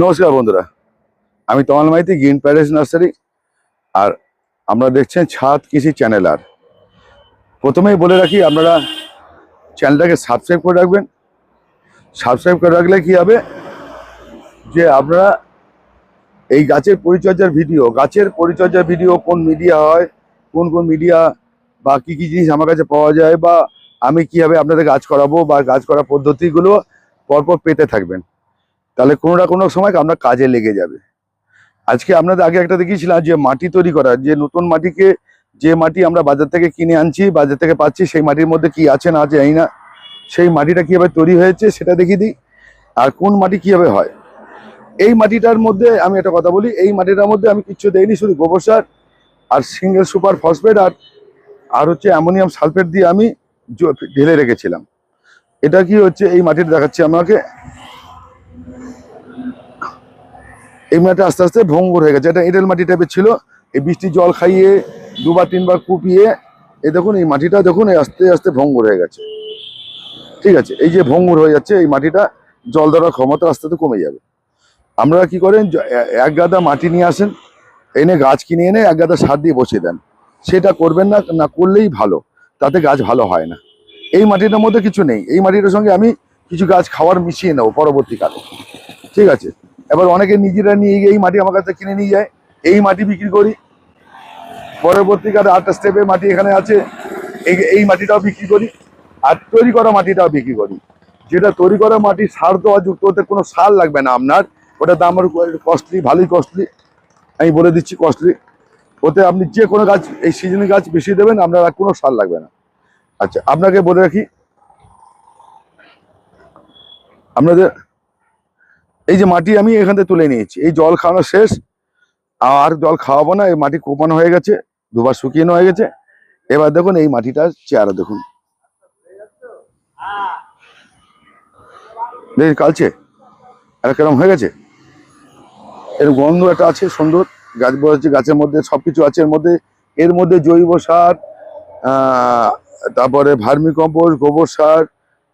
নমস্কার বন্ধুরা, আমি তমাল মাইতি, গ্রিন প্যারেস নার্সারি, আর আমরা দেখছেন ছাদ কৃষি চ্যানেল আর। প্রথমেই বলে রাখি, আপনারা চ্যানেলটাকে সাবস্ক্রাইব করে রাখবেন। সাবস্ক্রাইব করে রাখলে কি হবে? যে আপনারা এই গাছের পরিচর্যার ভিডিও, গাছের পরিচর্যার ভিডিও কোন মিডিয়া হয়, কোন কোন মিডিয়া বা কী কী জিনিস আমার কাছে পাওয়া যায় বা আমি কীভাবে আপনাদের গাছ করাবো বা গাছ করার পদ্ধতিগুলো পরপর পেতে থাকবেন। তাহলে কোনো না কোনো সময় আপনার কাজে লেগে যাবে। আজকে আপনাদের আগে একটা দেখিয়েছিলাম, যে মাটি তৈরি করা, যে নতুন মাটিকে, যে মাটি আমরা বাজার থেকে কিনে আনছি, বাজার থেকে পাচ্ছি, সেই মাটির মধ্যে কি আছে না আছে এই না। সেই মাটিটা কীভাবে তৈরি হয়েছে সেটা দেখিয়ে দিই, আর কোন মাটি কীভাবে হয়। এই মাটিটার মধ্যে আমি একটা কথা বলি, এই মাটিটার মধ্যে আমি কিচ্ছু দেইনি, শুধু গোবর সার আর সিঙ্গেল সুপার ফসফেট আর আর হচ্ছে অ্যামোনিয়াম সালফেট দিয়ে আমি ঢেলে রেখেছিলাম। এটা কি হচ্ছে, এই মাটিটা দেখাচ্ছি আমাকে। এই মাটি আস্তে আস্তে ভঙ্গুর হয়ে গেছে। এটা এঁটেল মাটি টাইপের ছিল। এই বৃষ্টি জল খাইয়ে, দুবার তিনবার কুপিয়ে এই দেখুন এই মাটিটা দেখুন, এই আস্তে আস্তে ভঙ্গুর হয়ে গেছে। ঠিক আছে, এই যে ভঙ্গুর হয়ে যাচ্ছে, এই মাটিটা জল ধরার ক্ষমতা আস্তে আস্তে কমে যাবে। আমরা কি করেন এক গাদা মাটি নিয়ে আসেন, এনে গাছ কিনে এনে এক গাদা সার দিয়ে বসিয়ে দেন। সেটা করবেন না না করলেই ভালো, তাতে গাছ ভালো হয় না। এই মাটিটার মধ্যে কিছু নেই। এই মাটিটার সঙ্গে আমি কিছু গাছ খাওয়ার মিশিয়ে নেব পরবর্তীকালে। ঠিক আছে? এবার অনেকে নিজেরা নিয়ে গিয়ে এই মাটি আমার কাছে কিনে নিয়ে যায়। এই মাটি বিক্রি করি। পরবর্তীকালে আটটা স্টেপে মাটি এখানে আছে। এই মাটিটাও বিক্রি করি। আর তৈরি করা মাটিটাও বিক্রি করি। যেটা তৈরি করা মাটি সার দেওয়া যুক্ত, ওতে কোনো সার লাগবে না আপনার। ওটা দাম কস্টলি ভালোই কস্টলি আমি বলে দিচ্ছি কস্টলি ওতে আপনি যে কোনো গাছ, এই সিজনে গাছ বেশি দেবেন, আপনার আর কোনো সার লাগবে না। আচ্ছা আপনাকে বলে রাখি। আপনাদের এই যে মাটি আমি এখান থেকে তুলে নিয়েছি। এই জল খাওয়ানো শেষ। আর জল খাওয়াবো না, এই মাটি কোপানো হয়ে গেছে, দুবার শুকিয়ে হয়ে গেছে। এবার দেখুন এই মাটিটার চেহারা দেখুন। দেখি কালচে, এটা কেরম হয়ে গেছে? এর গন্ধ একটা আছে সুন্দর। গাছ বসেছে গাছের মধ্যে সবকিছু আছে এর মধ্যে। এর মধ্যে জৈব সার তারপরে ভার্মি কম্পোস্ট, গোবর সার,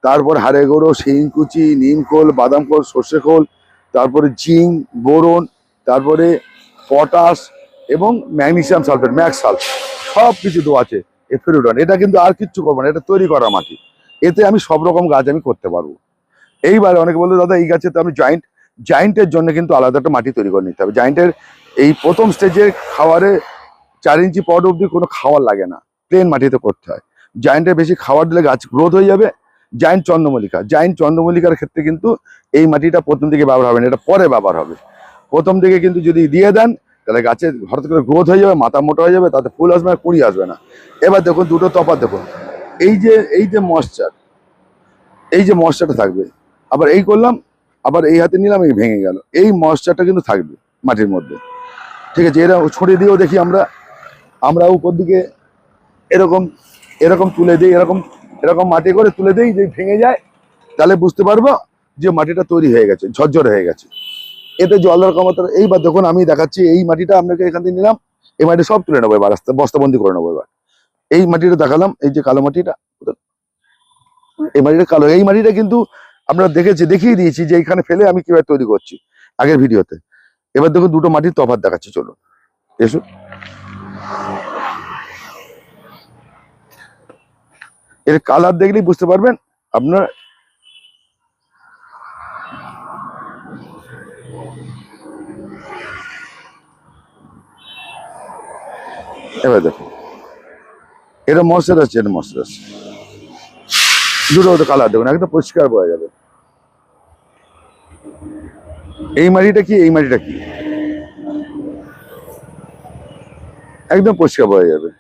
তারপর হাড়ে গুঁড়ো শিংকুচি নিমখোল বাদাম খোল, সর্ষে খোল তারপরে জিঙ্ক, বোরন, তারপরে পটাশ এবং ম্যাগনেসিয়াম সালফেট, ম্যাক্স সালফেট সব কিছু তো আছে এফেরুডন এটা কিন্তু আর কিচ্ছু করব না, এটা তৈরি করা মাটি। এতে আমি সব রকম গাছ আমি করতে পারব। এইবারে অনেকে বলল, দাদা, এই গাছে তো আমি জয়েন্ট জয়েন্টের জন্য কিন্তু আলাদা একটা মাটি তৈরি করে নিতে হবে। জয়েন্টের এই প্রথম স্টেজে খাওয়ারে চার ইঞ্চি পট অব্দি কোনো খাওয়ার লাগে না। প্লেন মাটিতে করতে হয়। জয়েন্টে বেশি খাবার দিলে গাছ গ্রোথ হয়ে যাবে জায়েন্ট চন্দ্রমল্লিকা জায়েন্ট চন্দ্রমল্লিকার ক্ষেত্রে কিন্তু এই মাটিটা প্রথম দিকে ব্যবহার হবে না, এটা পরে ব্যবহার হবে। প্রথম দিকে কিন্তু যদি দিয়ে দেন, তাহলে গাছের হঠাৎ করে গ্রোথ হয়ে যাবে, মাথা মোটা হয়ে যাবে, তাতে ফুল আসবে না কুড়ি আসবে না। এবার দেখুন, দুটো তফাৎ দেখুন। এই যে এই যে ময়শ্চার এই যে ময়শ্চারটা থাকবে। আবার এই করলাম, আবার এই হাতে নিলাম, এই ভেঙে গেল। এই ময়শ্চারটা কিন্তু থাকবে মাটির মধ্যে। ঠিক আছে, এরা ছড়িয়ে দিয়েও দেখি আমরা। আমরা উপর দিকে এরকম এরকম তুলে দিই, এরকম এরকম মাটি করে তুলে দিই যে ভেঙে যায়, তাহলে বুঝতে পারব যে মাটিটা তৈরি হয়ে গেছে, ঝরঝর হয়ে গেছে। এতে জল দেওয়ার ক্ষমতা, এইবার দেখুন আমি দেখাচ্ছি, এই মাটিটা আপনাকে এখান থেকে নিলাম, এই মাটি সব তুলে নেব এবার, আস্তে, বস্তাবন্দি করে নেব এবার। এই মাটিটা দেখালাম, এই যে কালো মাটিটা এই মাটিটা কালো, এই মাটিটা কিন্তু আমরা দেখেছি, দেখিয়ে দিয়েছি যে এখানে ফেলে আমি কীভাবে তৈরি করছি আগের ভিডিওতে। এবার দেখুন দুটো মাটির তফাৎ দেখাচ্ছি, চলুন এসো এর কালার দেখলেই বুঝতে পারবেন। আপনার এবার দেখুন। এটা মশলা আছে, এটা মশলা আছে। দুটো তো কালার দেখুন, একদম পরিষ্কার পাওয়া যাবে। এই মাটিটা কি, এই মাটিটা কি? একদম পরিষ্কার পাওয়া যাবে।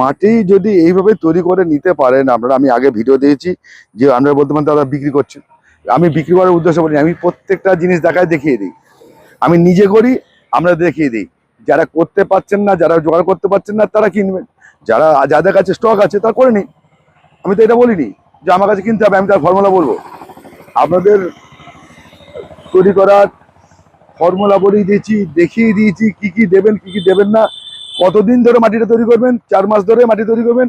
মাটি যদি এইভাবে তৈরি করে নিতে পারেন আপনারা, আমি আগে ভিডিও দিয়েছি যে আপনারা বলতে পারেন দাদা বিক্রি করছেন আমি বিক্রি করার উদ্দেশ্য বলি আমি প্রত্যেকটা জিনিস দেখায় দেখিয়ে দিই। আমি নিজে করি, আমরা দেখিয়ে দিই। যারা করতে পারছেন না, যারা জোগাড় করতে পারছেন না, তারা কিনবেন। যারা যাদের কাছে স্টক আছে তা করে নিন। আমি তো এটা বলিনি যে আমার কাছে কিনতে হবে, আমি তার ফর্মুলা বলব। আপনাদের তৈরি করার ফর্মুলা বলেই দিয়েছি, দেখিয়ে দিয়েছি, কি কি দেবেন, কি কি দেবেন না। কতদিন ধরে মাটিটা তৈরি করবেন? চার মাস ধরে মাটি তৈরি করবেন?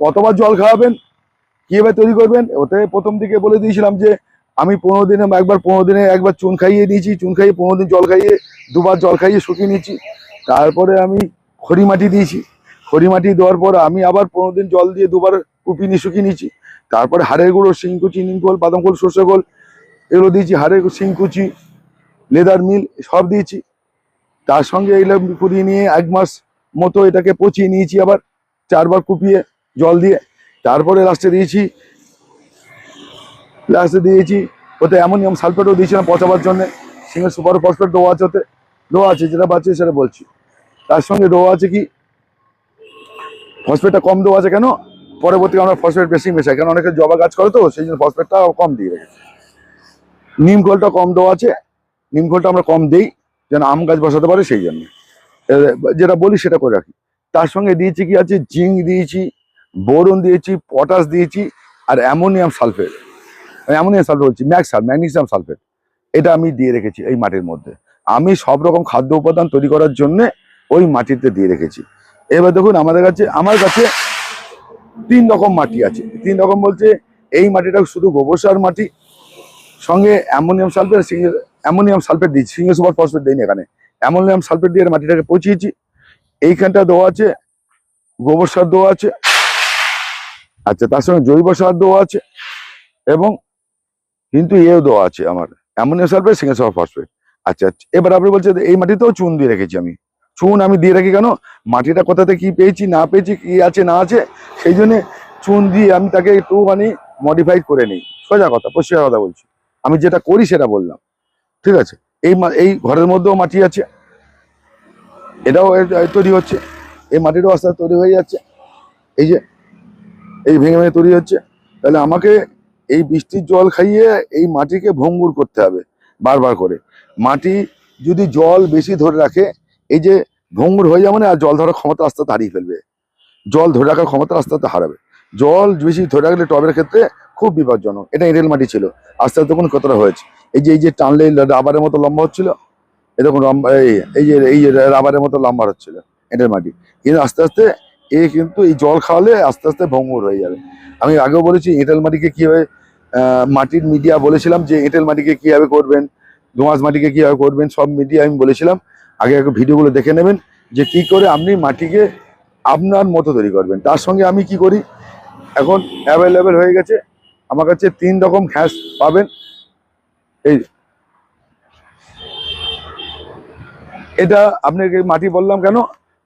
কতবার জল খাওয়াবেন? কীভাবে তৈরি করবেন? ওতে প্রথম দিকে বলে দিয়েছিলাম যে, আমি পনেরো দিনে একবার পনেরো দিনে একবার চুন খাইয়ে নিয়েছি, চুন খাইয়ে পনেরো দিন জল খাইয়ে, দুবার জল খাইয়ে শুকিয়ে নিয়েছি। তারপরে আমি খড়ি মাটি দিয়েছি। খড়ি মাটি দেওয়ার পর আমি আবার পনেরো দিন জল দিয়ে দুবার কুপি নিয়ে শুকিয়ে নিয়েছি। তারপরে হাড়ের গুঁড়ো শিংকুচি নিমকোল বাদাম বাদামকোল সর্ষে খোল, এগুলো দিয়েছি। হাড়ের শিংকুচি লেদার মিল, সব দিয়েছি। তার সঙ্গে এগুলো করিয়ে নিয়ে এক মাস মতো এটাকে পচিয়ে নিয়েছি আবার, চারবার কুপিয়ে জল দিয়ে। তারপরে লাস্টে দিয়েছি লাস্টে দিয়েছি, ওতে অ্যামোনিয়াম সালফেটও দিয়েছিলাম পচাবার জন্য। সিঙ্গে সুপার ফসফেট দেওয়া আছে ওতে দেওয়া আছে, যেটা পাচ্ছে সেটা বলছি। তার সঙ্গে দেওয়া আছে কি? ফসফেটটা কম দেওয়া আছে কেন? পরবর্তীতে আমরা ফসফেট বেশি মেশাই, কেন অনেকে জবা গাছ করে তো, সেই জন্য ফসফেটটা কম দিয়ে রেখেছি। নিম খোলটা কম দেওয়া আছে, নিম খোলটা আমরা কম দেই, যেন আম গাছ বসাতে পারে সেই জন্য। যেটা বলি সেটা করে রাখি। তার সঙ্গে দিয়েছি কি আছে? জিঙ্ক দিয়েছি, বোরন দিয়েছি, পটাশ দিয়েছি, আর অ্যামোনিয়াম সালফেট। অ্যামোনিয়াম সালফেট বলছি ম্যাক্সাল ম্যাগনেসিয়াম সালফেট। এটা আমি দিয়ে রেখেছি এই মাটির মধ্যে। আমি সব রকম খাদ্য উপাদান তৈরি করার জন্য ওই মাটিতে দিয়ে রেখেছি। এবার দেখুন, আমাদের কাছে, আমার কাছে তিন রকম মাটি আছে। তিন রকম বলছে, এই মাটিটা শুধু গোবর সার মাটি, সঙ্গে অ্যামোনিয়াম সালফেট অ্যামোনিয়াম সালফেট দিচ্ছি সিঙ্গে সুপার ফসফেট দিইনি এখানে। অ্যামোনিয়াম সালফেট দিয়ে মাটিটাকে পচিয়েছি। এইখানটা দেওয়া আছে, গোবর সার দেওয়া আছে আচ্ছা তার সঙ্গে জৈব সার দেওয়া আছে এবং কিন্তু এও দেওয়া আছে আমার। Ammonium sulphate single super phosphate. আচ্ছা আচ্ছা এবার আপনি বলছেন এই মাটিতেও চুন দিয়ে রেখেছি আমি। চুন আমি দিয়ে রাখি কেন? মাটিটা কোথাতে কি পেয়েছি, না পেয়েছি, কি আছে, না আছে, সেই জন্যে চুন দিয়ে আমি তাকে একটুখানি মডিফাই করে নিই। সোজা কথা পরিষ্কার কথা বলছি। আমি যেটা করি সেটা বললাম। ঠিক আছে? এই এই ঘরের মধ্যেও মাটি আছে। এটাও তৈরি হচ্ছে। এই মাটিটাও আস্তে আস্তে তৈরি হয়ে যাচ্ছে। এই যে, এই ভেঙে ভেঙে তৈরি হচ্ছে। তাহলে আমাকে এই বৃষ্টির জল খাইয়ে এই মাটিকে ভঙ্গুর করতে হবে, বারবার করে। মাটি যদি জল বেশি ধরে রাখে, এই যে ভঙ্গুর হয়ে যাবে না, আর জল ধরার ক্ষমতা আস্তে হারিয়ে ফেলবে। জল ধরে রাখার ক্ষমতা আস্তে হারাবে। জল বেশি ধরে রাখলে টবের ক্ষেত্রে খুব বিপজ্জনক। এটা এঁটেল মাটি ছিল। আস্তে আস্তে তখন কতটা হয়েছে। এই যে এই যে টানলে রাবারের মতো লম্বা হচ্ছিল এরকম এই যে এই যে রাবারের মতো লম্বা হচ্ছিল এঁটেল মাটি। কিন্তু আস্তে আস্তে এ কিন্তু এই জল খাওয়ালে আস্তে আস্তে ভঙ্গুর হয়ে যাবে। আমি আগেও বলেছি এঁটেল মাটিকে কীভাবে মাটির মিডিয়া বলেছিলাম যে এঁটেল মাটিকে কীভাবে করবেন দোঁয়াশ মাটিকে কীভাবে করবেন, সব মিডিয়া আমি বলেছিলাম। আগে আগে ভিডিওগুলো দেখে নেবেন যে, কি করে আপনি মাটিকে আপনার মতো তৈরি করবেন। তার সঙ্গে আমি কি করি, এখন অ্যাভেলেবেল হয়ে গেছে আমার কাছে তিন রকম ঘ্যাস পাবেন। এই এটা আপনাকে মাটি বললাম কেন?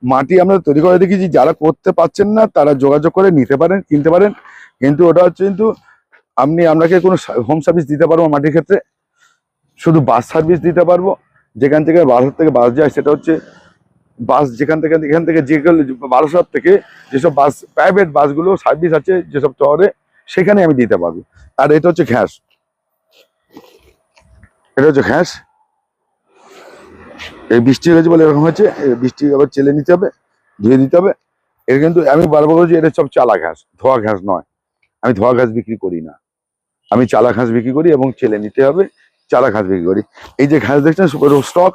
মাটি আমরা তৈরি করে দেখেছি যারা করতে পারছেন না, তারা যোগাযোগ করে নিতে পারেন, কিনতে পারেন। কিন্তু ওটা হচ্ছে কিন্তু আপনি, আপনাকে কোনো হোম সার্ভিস দিতে পারব মাটির ক্ষেত্রে। শুধু বাস সার্ভিস দিতে পারব। যেখান থেকে বারাসাত থেকে বাস যায়, সেটা হচ্ছে বাস যেখান থেকে, এখান থেকে যেগুলো বারাসাত থেকে যেসব বাস প্রাইভেট বাসগুলো সার্ভিস আছে, যেসব শহরে সেখানে আমি দিতে পারব। আর এটা হচ্ছে ঘ্যাস। এটা হচ্ছে ঘ্যাস। এই বৃষ্টি হয়েছে বলে এরকম হচ্ছে বৃষ্টি আবার চেলে নিতে হবে, ধুয়ে দিতে হবে। এটা কিন্তু আমি বারবার বলছি, এটা সব চালা ঘাস ধোয়া ঘাস নয়। আমি ধোয়া ঘাস বিক্রি করি না। আমি চালা ঘাস বিক্রি করি এবং চেলে নিতে হবে, চালা ঘাস বিক্রি করি। এই যে ঘাস দেখছেন স্টক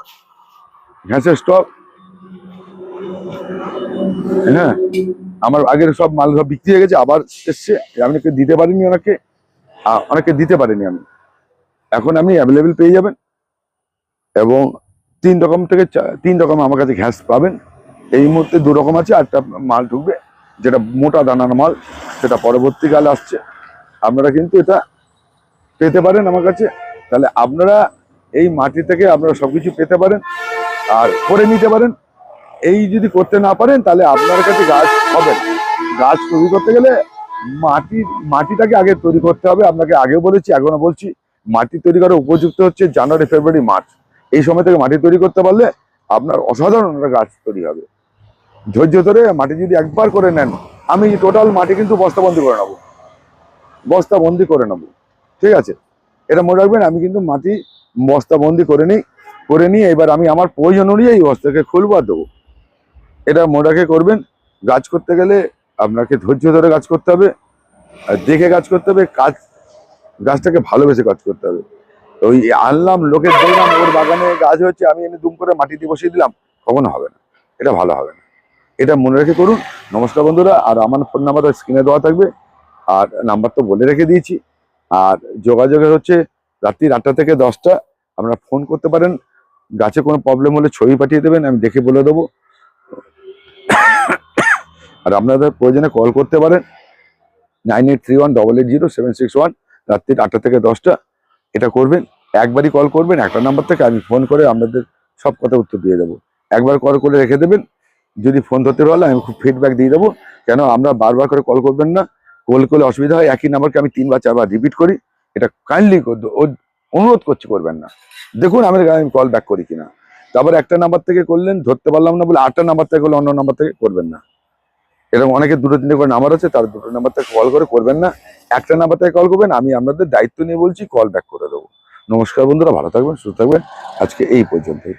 ঘাসের স্টক। হ্যাঁ আমার আগের সব মাল সব বিক্রি হয়ে গেছে, আবার এসছে। আমি দিতে পারিনি ওনাকে। অনেকে দিতে পারিনি আমি। এখন আপনি অ্যাভেলেবেল পেয়ে যাবেন। এবং তিন রকম থেকে তিন রকম আমার কাছে ঘ্যাস পাবেন। এই মুহূর্তে দু রকম আছে আরটা মাল ঢুকবে। যেটা মোটা দানার মাল, সেটা পরবর্তীকালে আসছে। আপনারা কিন্তু এটা পেতে পারেন আমার কাছে। তাহলে আপনারা এই মাটি থেকে আপনারা সবকিছু পেতে পারেন। আর করে নিতে পারেন। এই যদি করতে না পারেন, তাহলে আপনার কাছে গাছ হবে গাছ তৈরি করতে গেলে মাটি, মাটিটাকে আগে তৈরি করতে হবে। আপনাকে আগে বলেছি এখনও বলছি, মাটি তৈরি করার উপযুক্ত হচ্ছে জানুয়ারি, ফেব্রুয়ারি, মার্চ। এই সময় থেকে মাটি তৈরি করতে পারলে আপনার অসাধারণ একটা গাছ তৈরি হবে। ধৈর্য ধরে মাটি যদি একবার করে নেন, আমি টোটাল মাটি কিন্তু বস্তাবন্দি করে নেব। বস্তাবন্দি করে নেব। ঠিক আছে? এটা মনে রাখবেন, আমি কিন্তু মাটি বস্তাবন্দি করে নিই, করে নিয়ে এবার আমি আমার প্রয়োজন অনুযায়ী বস্তাকে খুলবো আর দেবো। এটা রাখে করবেন। গাছ করতে গেলে আপনাকে ধৈর্য ধরে গাছ করতে হবে। আর দেখে গাছ করতে হবে, কাজ, গাছটাকে ভালোবেসে কাজ করতে হবে। ওই আনলাম, লোকের দেখলাম, ওর বাগানে গাছ হচ্ছে আমি এনে দুম করে মাটি দিয়ে বসিয়ে দিলাম, কখনো হবে না। এটা ভালো হবে না। এটা মনে রেখে করুন। নমস্কার বন্ধুরা, আর আমার ফোন নাম্বার স্ক্রিনে দেওয়া থাকবে। আর নাম্বার তো বলে রেখে দিয়েছি। আর যোগাযোগের হচ্ছে রাত্রি আটটা থেকে দশটা। আপনারা ফোন করতে পারেন। গাছে কোনো প্রবলেম হলে ছবি পাঠিয়ে দেবেন, আমি দেখে বলে দেবো। আর আপনাদের প্রয়োজনে কল করতে পারেন। Nine eight three one, double eight zero, seven six one, রাত্রি আটটা থেকে দশটা। এটা করবেন, একবারই কল করবেন, একটা নাম্বার থেকে আমি ফোন করে আপনাদের সব কথা উত্তর দিয়ে দেবো। একবার কল করে রেখে দেবেন, যদি ফোন ধরতে পারলে আমি খুব ফিডব্যাক দিয়ে দেবো। কেন, আমরা বারবার করে কল করবেন না কল করলে অসুবিধা হয়, একই নাম্বারকে আমি তিনবার, চারবার রিপিট করি। এটা কাইন্ডলি অনুরোধ করছি করবেন না। দেখুন আমি আমি কল ব্যাক করি কিনা। তারপর একটা নাম্বার থেকে করলেন, ধরতে পারলাম না বলে আটটা নাম্বার থেকে করলে অন্য নাম্বার থেকে করবেন না। এরকম অনেকে দুটো, তিনটে করে নাম্বার আছে, তার দুটো নাম্বার থেকে কল করে, করবেন না। একটা নাম্বার থেকে কল করবেন, আমি আপনাদের দায়িত্ব নিয়ে বলছি কল ব্যাক করে দেবো। নমস্কার বন্ধুরা, ভালো থাকবেন, সুস্থ থাকবেন। আজকে এই পর্যন্তই।